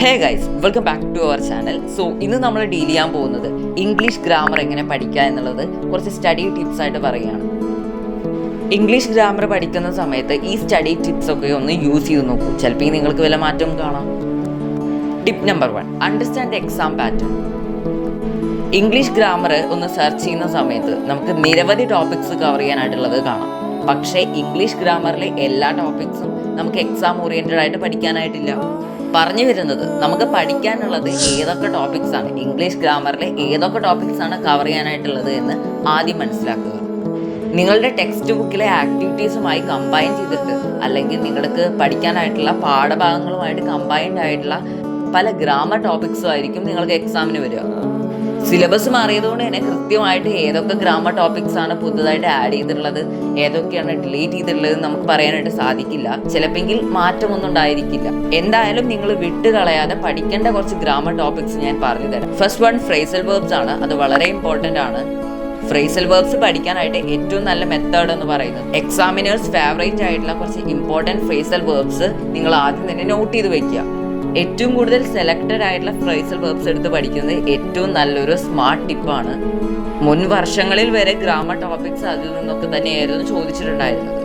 Hey guys welcome back to our channel so ഇന്ന് നമ്മൾ deal ചെയ്യാൻ പോകുന്നത് ഇംഗ്ലീഷ് ഗ്രാമർ എങ്ങനെ പഠിക്കുക എന്നുള്ളത് കുറച്ച് സ്റ്റഡി ടിപ്സ് ആയിട്ട് പറയുകയാണ്. ഇംഗ്ലീഷ് ഗ്രാമർ പഠിക്കുന്ന സമയത്ത് ഈ സ്റ്റഡി ടിപ്സ് ഒക്കെ ഒന്ന് യൂസ് ചെയ്ത് നോക്കൂ. ചിലപ്പോൾ നിങ്ങൾക്ക് വല്ല മാറ്റം കാണാം. Tip number one understand exam pattern English grammar ഒന്ന് സെർച്ച് ചെയ്യുന്ന സമയത്ത് നമുക്ക് നിരവധി ടോപ്പിക്സ് കവർ ചെയ്യാനായിട്ടുള്ളത് കാണാം. പക്ഷേ ഇംഗ്ലീഷ് ഗ്രാമറിലെ എല്ലാ ടോപ്പിക്സും നമുക്ക് എക്സാം ഓറിയന്റഡ് ആയിട്ട് പഠിക്കാനായിട്ടില്ല. പറഞ്ഞു വരുന്നത്. നമുക്ക് പഠിക്കാനുള്ളത് ഏതൊക്കെ ടോപ്പിക്സ് ആണ്? ഇംഗ്ലീഷ് ഗ്രാമറിലെ ഏതൊക്കെ ടോപ്പിക്സ് ആണ് കവർ ചെയ്യാനായിട്ടുള്ളത് എന്ന് ആദ്യം മനസ്സിലാക്കുക. നിങ്ങളുടെ ടെക്സ്റ്റ് ബുക്കിലെ ആക്ടിവിറ്റീസുമായി കമ്പൈൻ ചെയ്തിട്ട് അല്ലെങ്കിൽ നിങ്ങൾക്ക് പഠിക്കാനായിട്ടുള്ള പാഠഭാഗങ്ങളുമായിട്ട് കമ്പൈൻഡ് ആയിട്ടുള്ള പല ഗ്രാമർ ടോപ്പിക്സും ആയിരിക്കും നിങ്ങൾക്ക് എക്സാമിന് വരിക. സിലബസ് മാറിയതുകൊണ്ട് തന്നെ കൃത്യമായിട്ട് ഏതൊക്കെ ഗ്രാമർ ടോപ്പിക്സ് ആണ് പുതുതായിട്ട് ആഡ് ചെയ്തിട്ടുള്ളത് ഏതൊക്കെയാണ് ഡിലീറ്റ് ചെയ്തിട്ടുള്ളത് നമുക്ക് പറയാനായിട്ട് സാധിക്കില്ല. ചിലപ്പെങ്കിൽ മാറ്റമൊന്നും ഉണ്ടായിരിക്കില്ല. എന്തായാലും നിങ്ങൾ വിട്ട് കളയാതെ പഠിക്കേണ്ട കുറച്ച് ഗ്രാമർ ടോപ്പിക്സ് ഞാൻ പറഞ്ഞു തരാം. ഫസ്റ്റ് വൺ ഫ്രേസൽ വേർബ്സ് ആണ്. അത് വളരെ ഇമ്പോർട്ടന്റ് ആണ്. ഫ്രേസൽ വേർബ്സ് പഠിക്കാനായിട്ട് ഏറ്റവും നല്ല മെത്തേഡ് എന്ന് പറയുന്നത്. എക്സാമിനേഴ്സ് ഫേവറേറ്റ് ആയിട്ടുള്ള കുറച്ച് ഇമ്പോർട്ടന്റ് ഫ്രേസൽ വേർബ്സ് നിങ്ങൾ ആദ്യം തന്നെ നോട്ട് ചെയ്ത് വെക്കുക. ഏറ്റവും കൂടുതൽ സെലക്റ്റഡ് ആയിട്ടുള്ള ഫ്രൈസൽ വേർബ്സ് എടുത്ത് പഠിക്കുന്നത് ഏറ്റവും നല്ലൊരു സ്മാർട്ട് ടിപ്പാണ് മുൻ വർഷങ്ങളിൽ വരെ ഗ്രാമർ ടോപ്പിക്സ് അതിൽ നിന്നൊക്കെ തന്നെയായിരുന്നു ചോദിച്ചിട്ടുണ്ടായിരുന്നത്.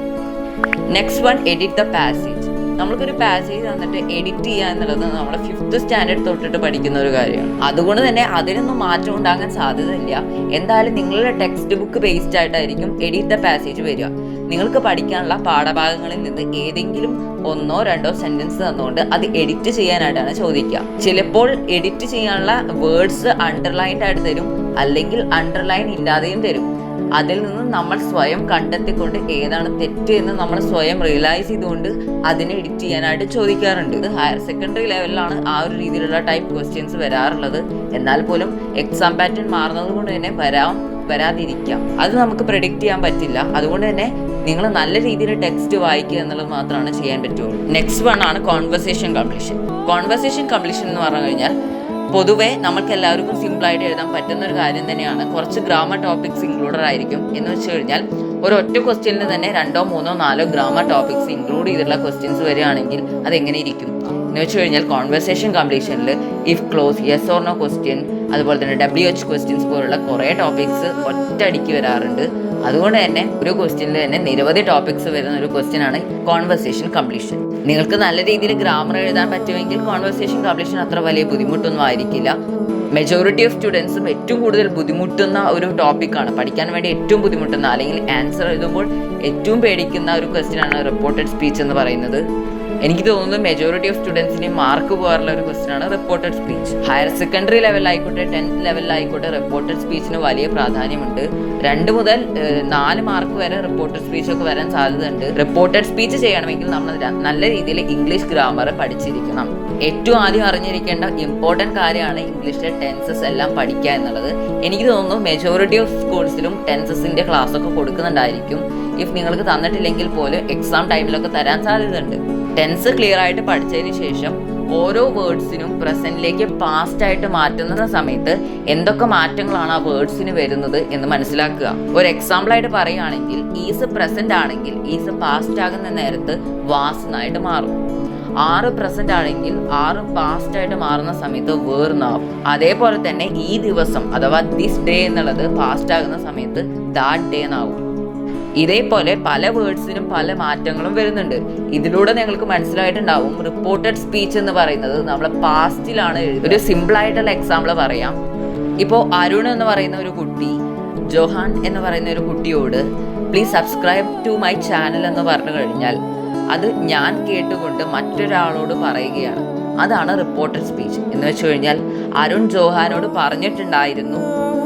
Next one edit the passage നമ്മൾക്കൊരു പാസേജ് തന്നിട്ട് എഡിറ്റ് ചെയ്യുക എന്നുള്ളത് നമ്മൾ ഫിഫ്ത്ത് സ്റ്റാൻഡേർഡ് തൊട്ടിട്ട് പഠിക്കുന്ന ഒരു കാര്യമാണ്. അതുകൊണ്ട് തന്നെ അതിനൊന്നും മാറ്റം ഉണ്ടാകാൻ സാധ്യതയില്ല. എന്തായാലും നിങ്ങളുടെ ടെക്സ്റ്റ് ബുക്ക് ബേസ്ഡ് ആയിട്ടായിരിക്കും എഡിറ്റ് ദ പാസേജ് വരിക. നിങ്ങൾക്ക് പഠിക്കാനുള്ള പാഠഭാഗങ്ങളിൽ നിന്ന് ഏതെങ്കിലും ഒന്നോ രണ്ടോ സെന്റൻസ് തന്നുകൊണ്ട് അത് എഡിറ്റ് ചെയ്യാനായിട്ടാണ് ചോദിക്കുക. ചിലപ്പോൾ എഡിറ്റ് ചെയ്യാനുള്ള വേർഡ്സ് അണ്ടർലൈൻഡ് ആയിട്ട് തരും അല്ലെങ്കിൽ അണ്ടർലൈൻ ഇല്ലാതെയും തരും. അതിൽ നിന്ന് നമ്മൾ സ്വയം കണ്ടെത്തിക്കൊണ്ട് ഏതാണ് തെറ്റ് എന്ന് നമ്മൾ സ്വയം റിയലൈസ് ചെയ്തുകൊണ്ട് അതിനെ എഡിറ്റ് ചെയ്യാനായിട്ട് ചോദിക്കാറുണ്ട്. ഇത് ഹയർ സെക്കൻഡറി ലെവലിലാണ് ആ ഒരു രീതിയിലുള്ള ടൈപ്പ് ക്വസ്റ്റ്യൻസ് വരാറുള്ളത്. എന്നാൽ പോലും എക്സാം പാറ്റേൺ മാറുന്നത് കൊണ്ട് തന്നെ വരാം വരാതിരിക്കാം. അത് നമുക്ക് പ്രെഡിക്റ്റ് ചെയ്യാൻ പറ്റില്ല. അതുകൊണ്ട് തന്നെ നിങ്ങൾ നല്ല രീതിയിൽ ടെക്സ്റ്റ് വായിക്കുക എന്നുള്ളത് മാത്രമാണ് ചെയ്യാൻ പറ്റുള്ളൂ. നെക്സ്റ്റ് വൺ ആണ് കോൺവെർസേഷൻ കംപ്ലീഷൻ കോൺവെർസേഷൻ കംപ്ലീഷൻ എന്ന് പറഞ്ഞു കഴിഞ്ഞാൽ പൊതുവെ നമുക്ക് എല്ലാവർക്കും സിമ്പിളായിട്ട് എഴുതാൻ പറ്റുന്ന ഒരു കാര്യം തന്നെയാണ്. കുറച്ച് ഗ്രാമർ ടോപ്പിക്സ് ഇൻക്ലൂഡഡ് ആയിരിക്കും എന്ന് വെച്ച് കഴിഞ്ഞാൽ ഒരു ഒറ്റ ക്വസ്റ്റ്യനിൽ തന്നെ രണ്ടോ മൂന്നോ നാലോ ഗ്രാമർ ടോപ്പിക്സ് ഇൻക്ലൂഡ് ചെയ്തിട്ടുള്ള ക്വസ്റ്റ്യൻസ് വരികയാണെങ്കിൽ അത് എങ്ങനെ ഇരിക്കും? എന്ന് വെച്ച് കഴിഞ്ഞാൽ conversation കംപ്ലീഷനിൽ if clause yes or no question അതുപോലെ തന്നെ ഡബ്ല്യു എച്ച് ക്വസ്റ്റ്യൻസ് പോലുള്ള കുറേ ടോപ്പിക്സ് ഒറ്റടിക്ക് വരാറുണ്ട്. അതുകൊണ്ട് തന്നെ ഒരു ക്വസ്റ്റ്യനിൽ തന്നെ നിരവധി ടോപ്പിക്സ് വരുന്ന ഒരു ക്വസ്റ്റ്യൻ ആണ് കോൺവെർസേഷൻ കംപ്ലീഷൻ നിങ്ങൾക്ക് നല്ല രീതിയിൽ ഗ്രാമർ എഴുതാൻ പറ്റുമെങ്കിൽ കോൺവെർസേഷൻ കംപ്ലീഷൻ അത്ര വലിയ ബുദ്ധിമുട്ടൊന്നും ആയിരിക്കില്ല. മെജോറിറ്റി ഓഫ് സ്റ്റുഡൻസും ഏറ്റവും കൂടുതൽ ബുദ്ധിമുട്ടുന്ന ഒരു ടോപ്പിക്കാണ് പഠിക്കാൻ വേണ്ടി ഏറ്റവും ബുദ്ധിമുട്ടുന്ന അല്ലെങ്കിൽ ആൻസർ എഴുതുമ്പോൾ ഏറ്റവും പേടിക്കുന്ന ഒരു ക്വസ്റ്റ്യൻ ആണ് റിപ്പോർട്ടഡ് സ്പീച്ച് എന്ന് പറയുന്നത്. എനിക്ക് തോന്നുന്നത് മെജോറിറ്റി ഓഫ് സ്റ്റുഡൻസിന് മാർക്ക് പോകാറുള്ള ഒരു ക്വസ്റ്റ്യൻ ആണ് റിപ്പോർട്ടഡ് സ്പീച്ച് ഹയർ സെക്കൻഡറി ലെവലിലായിക്കോട്ടെ ടെൻത്ത് ലെവലിലായിക്കോട്ടെ റിപ്പോർട്ടഡ് സ്പീച്ചിന് വലിയ പ്രാധാന്യമുണ്ട്. രണ്ട് മുതൽ നാല് മാർക്ക് വരെ റിപ്പോർട്ടഡ് സ്പീച്ച് ഒക്കെ വരാൻ സാധ്യതയുണ്ട്. റിപ്പോർട്ടഡ് സ്പീച്ച് ചെയ്യണമെങ്കിൽ നമ്മൾ നല്ല രീതിയിൽ ഇംഗ്ലീഷ് ഗ്രാമർ പഠിച്ചിരിക്കണം. ഏറ്റവും ആദ്യം അറിഞ്ഞിരിക്കേണ്ട ഇമ്പോർട്ടന്റ് കാര്യമാണ് ഇംഗ്ലീഷിലെ ടെൻസസ് എല്ലാം പഠിക്കുക എന്നുള്ളത്. എനിക്ക് തോന്നുന്നു മെജോറിറ്റി ഓഫ് സ്കൂൾസിലും ടെൻസസിന്റെ ക്ലാസ് ഒക്കെ കൊടുക്കുന്നുണ്ടായിരിക്കും. ഇഫ് നിങ്ങൾക്ക് തന്നിട്ടില്ലെങ്കിൽ പോലും എക്സാം ടൈമിലൊക്കെ തരാൻ സാധ്യതയുണ്ട്. ടെൻസ് ക്ലിയർ ആയിട്ട് പഠിച്ചതിന് ശേഷം ഓരോ വേർഡ്സിനും പ്രസന്റിലേക്ക് പാസ്റ്റ് ആയിട്ട് മാറ്റുന്ന സമയത്ത് എന്തൊക്കെ മാറ്റങ്ങളാണ് ആ വേർഡ്സിന് വരുന്നത് എന്ന് മനസ്സിലാക്കുക. ഒരു എക്സാമ്പിൾ ആയിട്ട് പറയുകയാണെങ്കിൽ ഈസ് പ്രസന്റ് ആണെങ്കിൽ ഈസ് പാസ്റ്റ് ആകുന്ന നേരത്ത് വാസ് എന്നായിട്ട് മാറും. ആറ് പ്രസന്റ് ആണെങ്കിൽ ആറ് പാസ്റ്റ് ആയിട്ട് മാറുന്ന സമയത്ത് വേർന്നാവും അതേപോലെ തന്നെ ഈ ദിവസം അഥവാ ദിസ് ഡേ എന്നുള്ളത് പാസ്റ്റ് ആകുന്ന സമയത്ത് ദാറ്റ് ഡേ എന്നാവും ഇതേപോലെ പല വേർഡ്സിനും പല മാറ്റങ്ങളും വരുന്നുണ്ട്. ഇതിലൂടെ നിങ്ങൾക്ക് മനസ്സിലായിട്ടുണ്ടാവും റിപ്പോർട്ടഡ് സ്പീച്ച് എന്ന് പറയുന്നത് നമ്മളെ പാസ്റ്റിലാണ് ഒരു സിമ്പിൾ ആയിട്ടുള്ള എക്സാമ്പിൾ പറയാം. ഇപ്പോൾ അരുൺ എന്ന് പറയുന്ന ഒരു കുട്ടി ജോഹാൻ എന്ന് പറയുന്ന ഒരു കുട്ടിയോട് please subscribe to my channel എന്ന് പറഞ്ഞു കഴിഞ്ഞാൽ അത് ഞാൻ കേട്ടുകൊണ്ട് മറ്റൊരാളോട് പറയുകയാണ്. അതാണ് റിപ്പോർട്ടഡ് സ്പീച്ച്. എന്ന് വെച്ചു കഴിഞ്ഞാൽ അരുൺ ജോഹാനോട് പറഞ്ഞിട്ടുണ്ടായിരുന്നു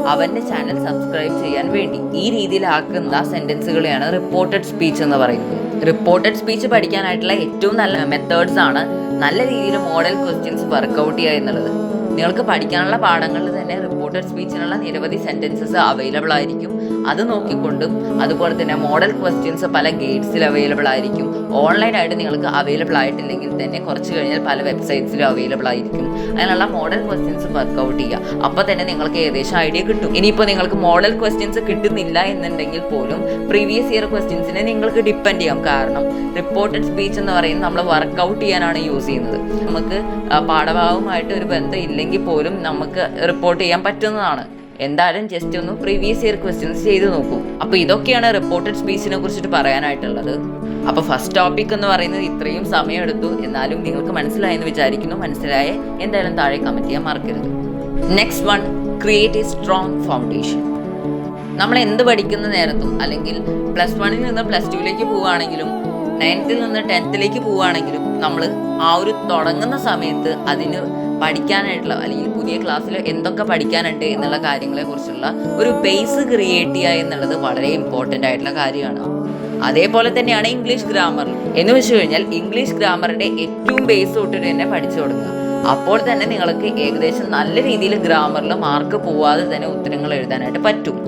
അവന്റെ ചാനൽ സബ്സ്ക്രൈബ് ചെയ്യാൻ വേണ്ടി. ഈ രീതിയിലാക്കുന്ന സെന്റൻസുകളെയാണ് റിപ്പോർട്ടഡ് സ്പീച്ച് എന്ന് പറയുന്നത്. റിപ്പോർട്ടഡ് സ്പീച്ച് പഠിക്കാനായിട്ടുള്ള ഏറ്റവും നല്ല മെത്തേഡ്സ് ആണ് നല്ല രീതിയിൽ മോഡൽ ക്വസ്റ്റ്യൻസ് വർക്കൗട്ട് ചെയ്യുക എന്നുള്ളത്. നിങ്ങൾക്ക് പഠിക്കാനുള്ള പാഠങ്ങളിൽ തന്നെ റിപ്പോർട്ടഡ് സ്പീച്ചിനുള്ള നിരവധി സെന്റൻസസ് അവൈലബിൾ ആയിരിക്കും. അത് നോക്കിക്കൊണ്ടും അതുപോലെ തന്നെ മോഡൽ ക്വസ്റ്റ്യൻസ് പല ഗേറ്റ്സിൽ അവൈലബിൾ ആയിരിക്കും. ഓൺലൈനായിട്ട് നിങ്ങൾക്ക് അവൈലബിൾ ആയിട്ടില്ലെങ്കിൽ തന്നെ കുറച്ച് കഴിഞ്ഞാൽ പല വെബ്സൈറ്റ്സിലും അവൈലബിൾ ആയിരിക്കും. അതിനുള്ള മോഡൽ ക്വസ്റ്റ്യൻസ് വർക്കൗട്ട് ചെയ്യുക. അപ്പോൾ തന്നെ നിങ്ങൾക്ക് ഏകദേശം ഐഡിയ കിട്ടും. ഇനിയിപ്പോൾ നിങ്ങൾക്ക് മോഡൽ ക്വസ്റ്റ്യൻസ് കിട്ടുന്നില്ല എന്നുണ്ടെങ്കിൽ പോലും പ്രീവിയസ് ഇയർ ക്വസ്റ്റ്യൻസിനെ നിങ്ങൾക്ക് ഡിപ്പെൻഡ് ചെയ്യാം. കാരണം റിപ്പോർട്ടഡ് സ്പീച്ച് എന്ന് പറയുന്നത് നമ്മൾ വർക്കൗട്ട് ചെയ്യാനാണ് യൂസ് ചെയ്യുന്നത്. നമുക്ക് പാഠഭാഗവുമായിട്ട് ഒരു ബന്ധം ഇല്ലെങ്കിൽ പോലും നമുക്ക് റിപ്പോർട്ട് ചെയ്യാൻ പറ്റുന്നതാണ്. എന്തായാലും ജസ്റ്റ് ഒന്ന് പ്രീവിയസ് ഇയർ ക്വസ്റ്റ്യൻസ് ചെയ്ത് നോക്കൂ. അപ്പോൾ ഇതൊക്കെയാണ് റിപ്പോർട്ടഡ് സ്പീച്ചിനെ കുറിച്ചിട്ട് പറയാനായിട്ടുള്ളത്. അപ്പോൾ ഫസ്റ്റ് ടോപ്പിക് എന്ന് പറയുന്നത് ഇത്രയും സമയം എടുത്തു. എന്നാലും നിങ്ങൾക്ക് മനസ്സിലായെന്ന് വിചാരിക്കുന്നു. മനസ്സിലായ എന്തായാലും താഴെ കമന്റ് ചെയ്യാൻ മറക്കരുത്. Next one create a strong foundation നമ്മൾ എന്ത് പഠിക്കുന്ന നേരത്തും അല്ലെങ്കിൽ പ്ലസ് വണ്ണിൽ നിന്ന് പ്ലസ് ടുവിലേക്ക് പോവുകയാണെങ്കിലും നയൻത്തിൽ നിന്ന് ടെൻത്തിലേക്ക് പോവുകയാണെങ്കിലും നമ്മൾ ആ ഒരു തുടങ്ങുന്ന സമയത്ത് അതിന് പഠിക്കാനായിട്ടുള്ള അല്ലെങ്കിൽ പുതിയ ക്ലാസ്സിൽ എന്തൊക്കെ പഠിക്കാനുണ്ട് എന്നുള്ള കാര്യങ്ങളെ കുറിച്ചുള്ള ഒരു ബേസ് ക്രിയേറ്റ് ചെയ്യുക എന്നുള്ളത് വളരെ ഇമ്പോർട്ടന്റ് ആയിട്ടുള്ള കാര്യമാണ്. അതേപോലെ തന്നെയാണ് ഇംഗ്ലീഷ് ഗ്രാമർ എന്ന് വെച്ച് കഴിഞ്ഞാൽ ഇംഗ്ലീഷ് ഗ്രാമറിന്റെ ഏറ്റവും ബേസ് തൊട്ടിട്ട് തന്നെ പഠിച്ചു കൊടുക്കുക അപ്പോൾ തന്നെ നിങ്ങൾക്ക് ഏകദേശം നല്ല രീതിയിൽ ഗ്രാമറിൽ മാർക്ക് പോവാതെ തന്നെ ഉത്തരങ്ങൾ എഴുതാനായിട്ട് പറ്റും.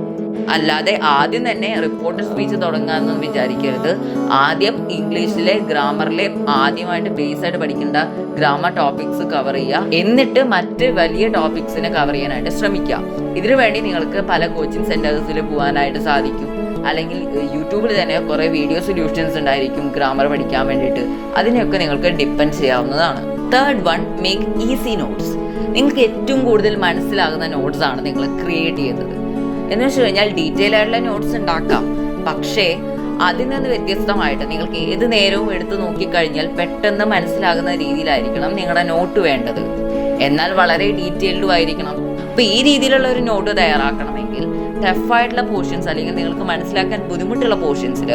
അല്ലാതെ ആദ്യം തന്നെ റിപ്പോർട്ട് സ്പീച്ച് തുടങ്ങാമെന്ന് വിചാരിക്കരുത്. ആദ്യം ഇംഗ്ലീഷിലെ ഗ്രാമറിലെ ആദ്യമായിട്ട് ബേസ് ആയിട്ട് പഠിക്കേണ്ട ഗ്രാമർ ടോപ്പിക്സ് കവർ ചെയ്യുക. എന്നിട്ട് മറ്റ് വലിയ ടോപ്പിക്സിനെ കവർ ചെയ്യാനായിട്ട് ശ്രമിക്കുക. ഇതിനു വേണ്ടി നിങ്ങൾക്ക് പല കോച്ചിങ് സെന്റേഴ്സിൽ പോകാനായിട്ട് സാധിക്കും. അല്ലെങ്കിൽ യൂട്യൂബിൽ തന്നെ കുറേ വീഡിയോ സൊല്യൂഷൻസ് ഉണ്ടായിരിക്കും ഗ്രാമർ പഠിക്കാൻ വേണ്ടിയിട്ട്. അതിനെയൊക്കെ നിങ്ങൾക്ക് ഡിപ്പെൻഡ് ചെയ്യാവുന്നതാണ്. Third one make easy notes നിങ്ങൾക്ക് ഏറ്റവും കൂടുതൽ മനസ്സിലാകുന്ന നോട്ട്സ് ആണ് നിങ്ങൾ ക്രിയേറ്റ് ചെയ്യുന്നത്. എന്ന് വെച്ച് കഴിഞ്ഞാൽ ഡീറ്റെയിൽ ആയിട്ടുള്ള നോട്ട്സ് ഉണ്ടാക്കാം. പക്ഷേ അതിൽ നിന്ന് വ്യത്യസ്തമായിട്ട് നിങ്ങൾക്ക് ഏത് നേരവും എടുത്ത് നോക്കിക്കഴിഞ്ഞാൽ പെട്ടെന്ന് മനസ്സിലാകുന്ന രീതിയിലായിരിക്കണം നിങ്ങളുടെ നോട്ട് വേണ്ടത്. എന്നാൽ വളരെ ഡീറ്റെയിൽഡും ആയിരിക്കണം. അപ്പൊ ഈ രീതിയിലുള്ള ഒരു നോട്ട് തയ്യാറാക്കണമെങ്കിൽ ടഫായിട്ടുള്ള പോർഷൻസ് അല്ലെങ്കിൽ നിങ്ങൾക്ക് മനസ്സിലാക്കാൻ ബുദ്ധിമുട്ടുള്ള പോർഷൻസിൽ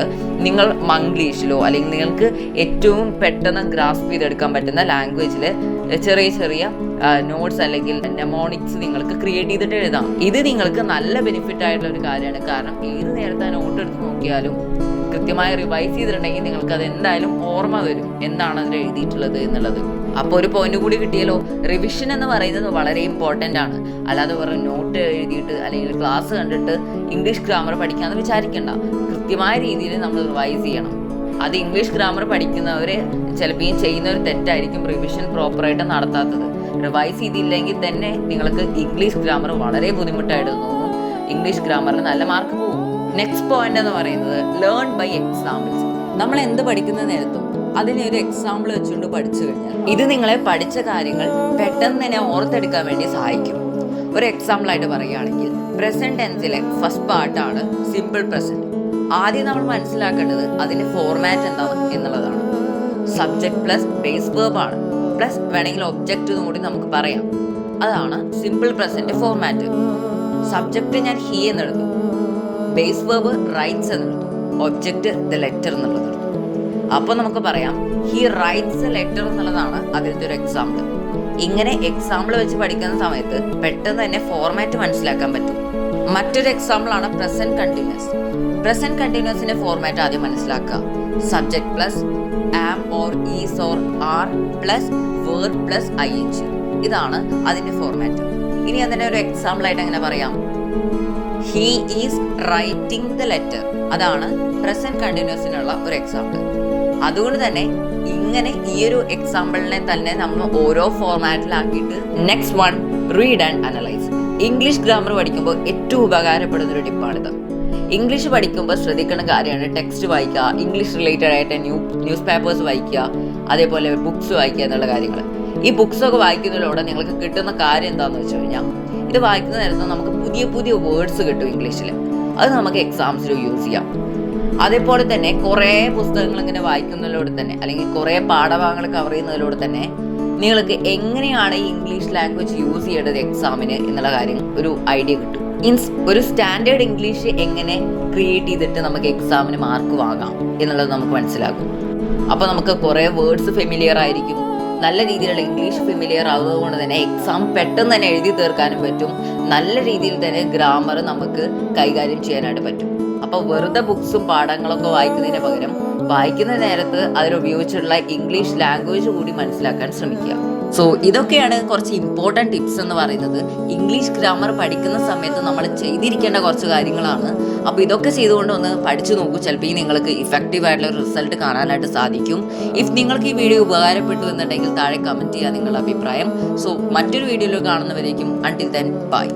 നിങ്ങൾ മംഗ്ലീഷിലോ അല്ലെങ്കിൽ നിങ്ങൾക്ക് ഏറ്റവും പെട്ടെന്ന് ഗ്രാസ്പ് ചെയ്തെടുക്കാൻ പറ്റുന്ന ലാംഗ്വേജിൽ ചെറിയ ചെറിയ നോട്ട്സ് അല്ലെങ്കിൽ നെമോണിക്സ് നിങ്ങൾക്ക് ക്രിയേറ്റ് ചെയ്തിട്ട് എഴുതാം. ഇത് നിങ്ങൾക്ക് നല്ല ബെനിഫിറ്റ് ആയിട്ടുള്ള ഒരു കാര്യമാണ്. കാരണം ഏത് നേരത്തെ നോട്ട് എടുത്ത് നോക്കിയാലും കൃത്യമായി റിവൈസ് ചെയ്തിട്ടുണ്ടെങ്കിൽ നിങ്ങൾക്ക് അത് എന്തായാലും ഓർമ്മ വരും. എന്താണ് അതിൽ എഴുതിയിട്ടുള്ളത് എന്നുള്ളത്. അപ്പോൾ ഒരു പോയിന്റ് കൂടി കിട്ടിയല്ലോ. റിവിഷൻ എന്ന് പറയുന്നത് വളരെ ഇമ്പോർട്ടന്റ് ആണ്. അല്ലാതെ വെറും നോട്ട് എഴുതിയിട്ട് അല്ലെങ്കിൽ ക്ലാസ് കണ്ടിട്ട് ഇംഗ്ലീഷ് ഗ്രാമർ പഠിക്കാമെന്ന് വിചാരിക്കണ്ട. കൃത്യമായ രീതിയിൽ നമ്മൾ റിവൈസ് ചെയ്യണം. അത് ഇംഗ്ലീഷ് ഗ്രാമർ പഠിക്കുന്നവർ ചിലപ്പോൾ ചെയ്യുന്ന ഒരു തെറ്റായിരിക്കും റിവിഷൻ പ്രോപ്പറായിട്ട് നടത്താത്തത്. റിവൈസ് ചെയ്തില്ലെങ്കിൽ തന്നെ നിങ്ങൾക്ക് ഇംഗ്ലീഷ് ഗ്രാമർ വളരെ ബുദ്ധിമുട്ടായിട്ട് തോന്നും. ഇംഗ്ലീഷ് ഗ്രാമറിൽ നല്ല മാർക്ക് പോകും നെക്സ്റ്റ് പോയിന്റ് എന്ന് പറയുന്നത് ലേൺ ബൈ എക്സാമ്പിൾസ് നമ്മൾ എന്ത് പഠിക്കുന്ന നേരത്തും അതിനെ ഒരു എക്സാമ്പിൾ വെച്ചുകൊണ്ട് പഠിച്ചു കഴിഞ്ഞാൽ ഇത് നിങ്ങളെ പഠിച്ച കാര്യങ്ങൾ പെട്ടെന്ന് തന്നെ ഓർത്തെടുക്കാൻ വേണ്ടി സഹായിക്കും. ഒരു എക്സാമ്പിൾ ആയിട്ട് പറയുകയാണെങ്കിൽ പ്രസന്റ് ടെൻസിലെ ഫസ്റ്റ് പാർട്ടാണ് സിമ്പിൾ പ്രസന്റ് ആദ്യം നമ്മൾ മനസ്സിലാക്കേണ്ടത് അതിന്റെ ഫോർമാറ്റ് എന്താണ് എന്നുള്ളതാണ്. സബ്ജക്ട് പ്ലസ് ബേസ് വേർബ് ആണ്. പ്ലസ് വേണമെങ്കിൽ ഒബ്ജക്റ്റ് കൂടി നമുക്ക് പറയാം. അതാണ് സിമ്പിൾ പ്രസന്റ് ഫോർമാറ്റ് സബ്ജക്റ്റ് ഞാൻ ഹി എന്നെടുത്തു ബേസ് വേർബ് റൈറ്റ്സ് എന്നെടുത്തു ഒബ്ജക്റ്റ് ദ ലെറ്റർ എന്നുള്ളത് അപ്പോൾ നമുക്ക് പറയാം ഹി റൈറ്റ്സ് ലെറ്റർ എന്നുള്ളതാണ് അതിലത്തെ ഒരു എക്സാമ്പിൾ ഇങ്ങനെ എക്സാമ്പിൾ വെച്ച് പഠിക്കുന്ന സമയത്ത് പെട്ടെന്ന് തന്നെ ഫോർമാറ്റ് മനസ്സിലാക്കാൻ പറ്റും. മറ്റൊരു എക്സാമ്പിൾ ആണ് പ്രസന്റ് കണ്ടിന്യൂസ് പ്രസന്റ് കണ്ടിന്യൂസിന്റെ ഫോർമാറ്റ് ആദ്യം മനസ്സിലാക്കുക. Subject plus am or is or are plus word plus I H ഇതാണ് അതിന്റെ ഫോർമാറ്റ് ഇനി അതിന്റെ ഒരു എക്സാമ്പിൾ ആയിട്ട് എങ്ങനെ പറയാം? He is writing the letter അതാണ് പ്രസന്റ് കണ്ടിന്യൂസിനുള്ള ഒരു എക്സാമ്പിൾ അതുകൊണ്ട് തന്നെ ഇങ്ങനെ ഈ ഒരു എക്സാമ്പിളിനെ തന്നെ നമ്മൾ ഓരോ ഫോർമാറ്റിലാക്കിയിട്ട് next one read and analyse English grammar പഠിക്കുമ്പോൾ ഏറ്റവും ഉപകാരപ്പെടുന്ന ഒരു ടിപ്പാണിത് ഇംഗ്ലീഷ് പഠിക്കുമ്പോൾ ശ്രദ്ധിക്കുന്ന കാര്യമാണ് ടെക്സ്റ്റ് വായിക്കുക ഇംഗ്ലീഷ് റിലേറ്റഡ് ആയിട്ട് ന്യൂ ന്യൂസ് പേപ്പേഴ്സ് വായിക്കുക അതേപോലെ ബുക്സ് വായിക്കുക എന്നുള്ള കാര്യങ്ങൾ. ഈ ബുക്സ് ഒക്കെ വായിക്കുന്നതിലൂടെ നിങ്ങൾക്ക് കിട്ടുന്ന കാര്യം എന്താണെന്ന് വെച്ച് കഴിഞ്ഞാൽ ഇത് വായിക്കുന്ന നേരത്ത് നമുക്ക് പുതിയ പുതിയ വേർഡ്സ് കിട്ടും ഇംഗ്ലീഷിൽ അത് നമുക്ക് എക്സാംസിൽ യൂസ് ചെയ്യാം. അതേപോലെ തന്നെ കുറേ പുസ്തകങ്ങൾ ഇങ്ങനെ വായിക്കുന്നതിലൂടെ തന്നെ അല്ലെങ്കിൽ കുറേ പാഠഭാഗങ്ങൾ കവർ ചെയ്യുന്നതിലൂടെ തന്നെ നിങ്ങൾക്ക് എങ്ങനെയാണ് ഈ ഇംഗ്ലീഷ് ലാംഗ്വേജ് യൂസ് ചെയ്യേണ്ടത് എക്സാമിന് എന്നുള്ള കാര്യം ഒരു ഐഡിയ കിട്ടും. മീൻസ് ഒരു സ്റ്റാൻഡേർഡ് ഇംഗ്ലീഷ് എങ്ങനെ ക്രിയേറ്റ് ചെയ്തിട്ട് നമുക്ക് എക്സാമിന് മാർക്ക് വാങ്ങാം എന്നുള്ളത് നമുക്ക് മനസ്സിലാകും. അപ്പോൾ നമുക്ക് കുറേ വേർഡ്സ് ഫെമിലിയർ ആയിരിക്കും. നല്ല രീതിയിലുള്ള ഇംഗ്ലീഷ് ഫെമിലിയർ ആവുന്നത് തന്നെ എക്സാം പെട്ടെന്ന് തന്നെ എഴുതി തീർക്കാനും പറ്റും. നല്ല രീതിയിൽ തന്നെ ഗ്രാമർ നമുക്ക് കൈകാര്യം ചെയ്യാനായിട്ട് പറ്റും. അപ്പോൾ വെറുതെ ബുക്സും പാഠങ്ങളൊക്കെ വായിക്കുന്നതിന് പകരം വായിക്കുന്ന നേരത്ത് അതിലുപയോഗിച്ചുള്ള ഇംഗ്ലീഷ് ലാംഗ്വേജ് കൂടി മനസ്സിലാക്കാൻ ശ്രമിക്കുക. സോ ഇതൊക്കെയാണ് കുറച്ച് ഇമ്പോർട്ടന്റ് ടിപ്സ് എന്ന് പറയുന്നത്. ഇംഗ്ലീഷ് ഗ്രാമർ പഠിക്കുന്ന സമയത്ത് നമ്മൾ ചെയ്തിരിക്കേണ്ട കുറച്ച് കാര്യങ്ങളാണ്. അപ്പോൾ ഇതൊക്കെ ചെയ്തുകൊണ്ട് ഒന്ന് പഠിച്ചു നോക്കൂ. ചിലപ്പോൾ ഈ നിങ്ങൾക്ക് ഇഫക്റ്റീവ് ആയിട്ടുള്ള റിസൾട്ട് കാണാനായിട്ട് സാധിക്കും. ഇഫ് നിങ്ങൾക്ക് ഈ വീഡിയോ ഉപകാരപ്പെട്ടു എന്നുണ്ടെങ്കിൽ താഴെ കമന്റ് ചെയ്യുക നിങ്ങളുടെ അഭിപ്രായം. സോ മറ്റൊരു വീഡിയോയിൽ കാണുന്നവരേക്കും അണ്ടിൽ ദെൻ ബൈ